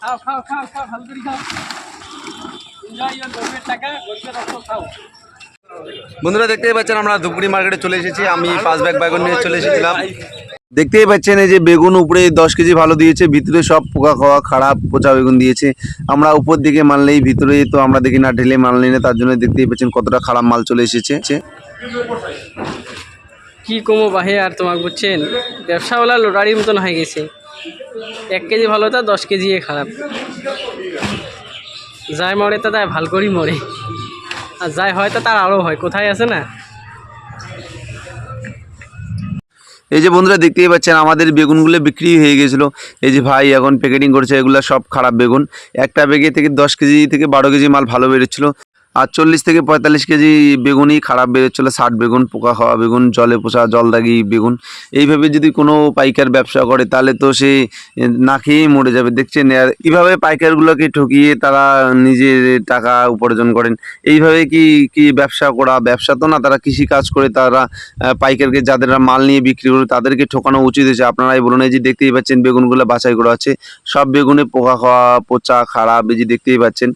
খাও খাও খাও খাও ভালো করে খাও। এনজয় ইওর গরিবের টাকা গরিবের রক্ত খাও। বন্ধুরা দেখতেই পাচ্ছেন আমরা ধুপগুড়ি মার্কেটে চলে এসেছি। আমি পাঁচ ব্যাগ বেগুন নিয়ে চলে এসেছিলাম। দেখতেই পাচ্ছেন এই যে বেগুন উপরে দশ কেজি ভালো দিয়েছে ভিতরে সব পোকা খাওয়া খারাপ পচা বেগুন দিয়েছে। আমরা উপর দিকে মানলেই ভিতরে তো আমরা দেখি না ঢেলে মানলেই না তার জন্য দেখতেই পাচ্ছেন কতটা খারাপ মাল চলে এসেছে। কি কমো বাহে আর তোমাকে বুঝছেন? ব্যবসাওয়ালা লোটারির মতন হয়ে গেছে। এক কেজি ভালো তা দশ কেজি খারাপ। যাই মরে তা তাই ভালো করেই মরে। আর যাই হয় তা তার আরও হয়, কোথায় আছে না? এই যে বন্ধুরা দেখতেই পাচ্ছেন, আমাদের বেগুনগুলো বিক্রি হয়ে গেছিল। এই যে ভাই এখন প্যাকেটিং করছে, এগুলো সব খারাপ বেগুন। একটা বেগে থেকে দশ কেজি থেকে বারো কেজি মাল ভালো বেরোচ্ছিলো। আর চল্লিশ থেকে পঁয়তাল্লিশ কেজি বেগুনই খারাপ বেরোচ্ছিলো ষাট বেগুন, পোকা খাওয়া বেগুন, জলে পোষা জল দাগি বেগুন। এইভাবে যদি কোনো পাইকার ব্যবসা করে, তাহলে তো সে না খেয়েই মরে যাবে। দেখছেন, আর এইভাবে পাইকারগুলোকে ঠকিয়ে তারা নিজের টাকা উপার্জন করেন। এইভাবে কি কি ব্যবসা করা, ব্যবসা তো না, তারা কৃষি কাজ করে তারা পাইকারকে যাদের মাল নিয়ে বিক্রি করে তাদেরকে ঠকানো উচিত হয়েছে। আপনারাই বলুন, এই যে দেখতেই পাচ্ছেন, বেগুনগুলো বাছাই করা আছে সব বেগুনে পোকা খাওয়া, পচা, খারাপ, এই যে দেখতেই পাচ্ছেন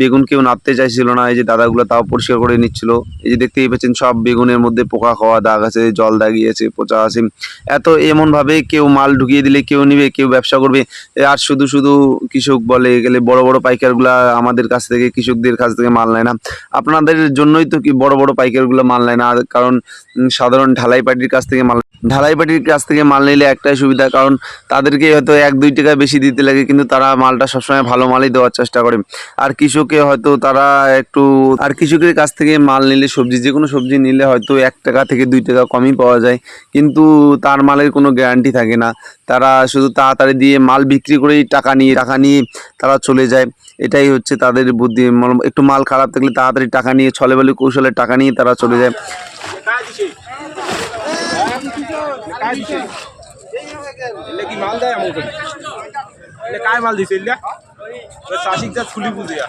বেগুন কেউ নাড়তে চাইছিল না এই যে দাদাগুলো তাও পরিষ্কার করে নিচ্ছিল। এই যে দেখতেই পাচ্ছেন, সব বেগুনের মধ্যে পোকা খাওয়া, দাগ আছে, জল দাগিয়েছে, পচা আছে। এত এমনভাবে কেউ মাল ঢুকিয়ে দিলে কেউ নিবে, কেউ ব্যবসা করবে। আর শুধু শুধু কৃষক বলে গেলে বড় বড় পাইকারগুলা আমাদের কাছ থেকে, কৃষকদের কাছ থেকে মাল নেয় না। আপনাদের জন্যই তো কি বড় বড় পাইকারগুলো মাল নেয় না কারণ সাধারণ ঢালাই পার্টির কাছ থেকে মাল, ঢালাই পার্টির কাছ থেকে মাল নিলে একটাই সুবিধা, কারণ তাদেরকে হয়তো এক দুই টাকা বেশি দিতে লাগে, কিন্তু তারা মালটা সবসময় ভালো মালই দেওয়ার চেষ্টা করে। আর কৃষকে হয়তো তারা একটু আর কৃষকের কাছ থেকে মাল নিলে সবজি যে কোনো সবজি নিলে হয়তো এক টাকা থেকে দুই টাকা কমই পাওয়া যায় কিন্তু তার মালের কোনো গ্যারান্টি থাকে না তারা শুধু তাড়াতাড়ি দিয়ে মাল বিক্রি করেই টাকা নিয়ে টাকা নিয়ে তারা চলে যায় এটাই হচ্ছে তাদের বুদ্ধি মল- একটু মাল খারাপ থাকলে তাড়াতাড়ি টাকা নিয়ে ছলে বলে কৌশলে টাকা নিয়ে তারা চলে যায় এলে কি মাল দেয় আমাকে এলে काय माल दिसे इल्ल्या साशिकचा फुली बुजूया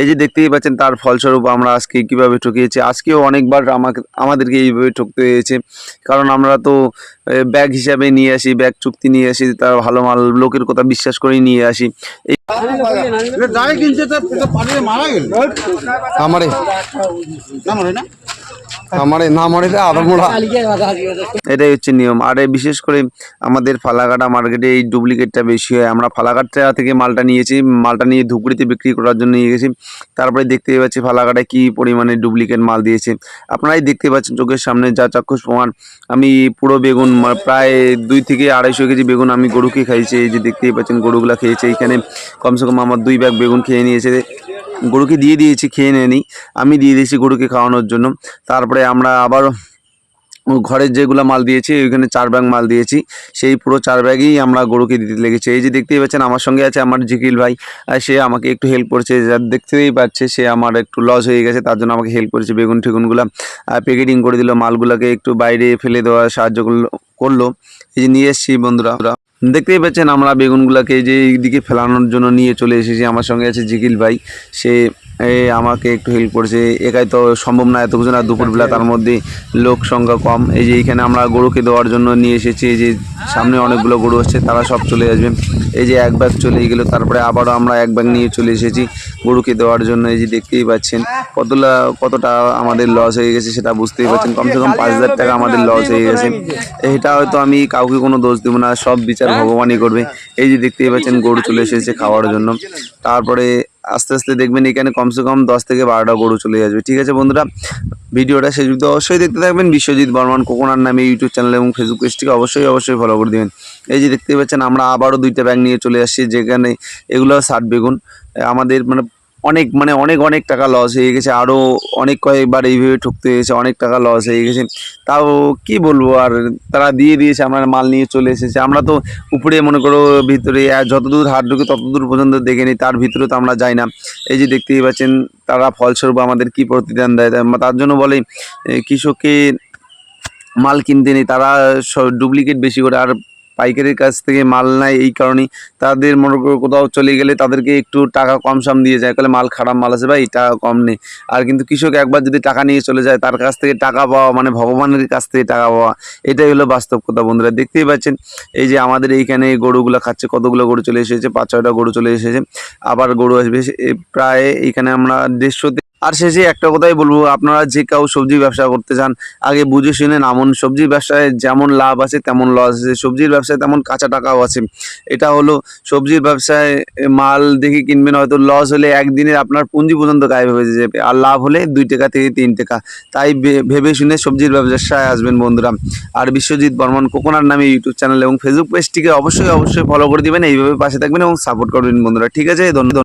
এই যে দেখতেই পাচ্ছেন তার ফলস্বরূপ আমরা আজকে কীভাবে ঠকিয়েছি। আজকেও অনেকবার আমাকে আমাদেরকে এইভাবে ঠকতে হয়েছে। কারণ আমরা তো ব্যাগ হিসাবে নিয়ে আসি ব্যাগ চুক্তি নিয়ে আসি তার ভালো মাল লোকের কথা বিশ্বাস করে নিয়ে আসি। এই মারা গেল। আমারে না। আমারে না মরে এটাই হচ্ছে নিয়ম। আর বিশেষ করে আমাদের ফালাকাটা মার্কেটে এই ডুপ্লিকেটটা বেশি হয়। আমরা ফালাকাটা থেকে মালটা নিয়েছি। মালটা নিয়ে ধুপগুড়িতে বিক্রি করার জন্য নিয়ে গেছি। তারপরে দেখতেই পাচ্ছি ফালাকাটা কী পরিমাণে ডুপ্লিকেট মাল দিয়েছে। আপনারাই দেখতে পাচ্ছেন চোখের সামনে যা চাক্ষুষ প্রমাণ। আমি পুরো বেগুন মা- প্রায় দুই থেকে আড়াইশো কেজি বেগুন আমি গরুকে খাইছি এই যে দেখতেই পাচ্ছেন গরুগুলা খেয়েছে। এইখানে কমসে কম আমার দুই ব্যাগ বেগুন খেয়ে নিয়েছে। গরুকে দিয়ে দিয়েছি, খেয়ে নেয়নি। আমি দিয়ে দিয়েছি গরুকে খাওয়ানোর জন্য। তারপরে আমরা আবার ঘরের যেগুলো মাল দিয়েছি, ওইখানে চার ব্যাগ মাল দিয়েছি। সেই পুরো চার ব্যাগই আমরা গরুকে দিতে লেগেছে। এই যে দেখতেই পাচ্ছেন, আমার সঙ্গে আছে আমার জিকিল ভাই। সে আমাকে একটু হেল্প করেছে। যা দেখতেই পাচ্ছে, সে আমার একটু লস হয়ে গেছে, তার জন্য আমাকে হেল্প করেছে বেগুন ঠেগুনগুলো। প্যাকেটিং করে দিল, মালগুলোকে একটু বাইরে ফেলে দেওয়ার সাহায্য করল করল। এই যে নিয়ে এসেছি বন্ধুরা। দেখতেই পাচ্ছেন আমরা বেগুনগুলোকে যে এইদিকে ফেলানোর জন্য নিয়ে চলে এসেছি। আমার সঙ্গে আছে জিকিল ভাই। সে এ, আমাকে একটু হেল্প করেছে। একাই তো সম্ভব না এত কিছু না দুপুরবেলা তার মধ্যে লোক সংখ্যা কম। এই যে এইখানে আমরা গরুকে দেওয়ার জন্য নিয়ে এসেছি এই যে সামনে অনেকগুলো গরু আসছে তারা সব চলে আসবে। এই যে এক ব্যাগ চলে গেলো তারপরে আবারও আমরা এক ব্যাগ নিয়ে চলে এসেছি গরুকে দেওয়ার জন্য। এই যে দেখতেই পাচ্ছেন কতটা কতটা আমাদের লস হয়ে গেছে সেটা বুঝতেই পারছেন কমসে কম পাঁচ হাজার টাকা আমাদের লস হয়ে গেছে। এটা হয়তো আমি কাউকে কোনো দোষ দেবো না সব বিচার ভগবানই করবে। এই যে দেখতেই পাচ্ছেন গরু চলে এসেছে খাওয়ার জন্য। তারপরে আস্তে আস্তে দেখবেন এখানে কমসে কম দশ থেকে বারোটা গরু চলে যাবে ঠিক আছে বন্ধুরা, ভিডিওটা শেষ অবধি অবশ্যই দেখতে থাকবেন। বিশ্বজিৎ বর্মান, কোকোনার নামে ইউটিউব চ্যানেল এবং ফেসবুক পেজটিকে অবশ্যই অবশ্যই ফলো করে দেবেন। এই যে দেখতে পাচ্ছেন, আমরা আবারও দুইটা ব্যাগ নিয়ে চলে আসছি, যেখানে এগুলো ষাট বেগুন। আমাদের মানে অনেক মানে অনেক অনেক টাকা লস হয়ে গেছে। আরও অনেক কয়েকবার এইভাবে ঠকতে হয়েছে, অনেক টাকা লস হয়ে গেছে। তাও কি বলব, আর তারা দিয়ে দিয়েছে, আমরা মাল নিয়ে চলে এসেছে। আমরা তো উপরে মনে করো ভিতরে যতদূর হাত ঢুকে ততদূর পর্যন্ত দেখে নিই, তার ভিতরে তো আমরা যাই না। এই যে দেখতেই পাচ্ছেন, তারা ফলস্বরূপ আমাদের কি প্রতিদান দেয় তার জন্য বলে কৃষককে মাল কিনতে নেই, তারা ডুপ্লিকেট বেশি করে, আর পাইকারির কাছ থেকে মাল নেয় এই কারণেই। তাদের মনে করো কোথাও চলে গেলে তাদেরকে একটু টাকা কম সাম দিয়ে যায়। তাহলে মাল খারাপ মাল আছে ভাই, টাকা কম নেই। আর কিন্তু কৃষক একবার যদি টাকা নিয়ে চলে যায়, তার কাছ থেকে টাকা পাওয়া মানে ভগবানের কাছ থেকে টাকা পাওয়া, এটাই হলো বাস্তব কথা বন্ধুরা। দেখতেই পাচ্ছেন, এই যে আমাদের এইখানে গরুগুলো খাচ্ছে, কতগুলো গরু চলে এসেছে, পাঁচ ছয়টা গরু চলে এসেছে। আবার গরু আসবে প্রায় এইখানে আমরা দেড়শোতে আর শেষে একটা কথাই বলব, আপনারা যে কেউ সবজি ব্যবসা করতে চান, আগে বুঝে শুনে নামুন। সবজির ব্যবসায় যেমন লাভ আছে, তেমন লস আছে। সবজির ব্যবসায় তেমন কাঁচা টাকাও আছে। এটা হলো সবজির ব্যবসায় মাল দেখে কিনবেন, হয়তো লস হলে একদিনে আপনার পুঁজি পর্যন্ত গায়েব হয়ে যাবে আর লাভ হলে দুই টাকা থেকে তিন টাকা। তাই ভেবে শুনে সবজির ব্যবসায় আসবেন বন্ধুরা। আর বিশ্বজিৎ বর্মন কোকোনার নামে ইউটিউব চ্যানেল এবং ফেসবুক পেজটিকে অবশ্যই অবশ্যই ফলো করে দিবেন। এইভাবে পাশে থাকবেন এবং সাপোর্ট করবেন বন্ধুরা। ঠিক আছে, ধন্যবাদ।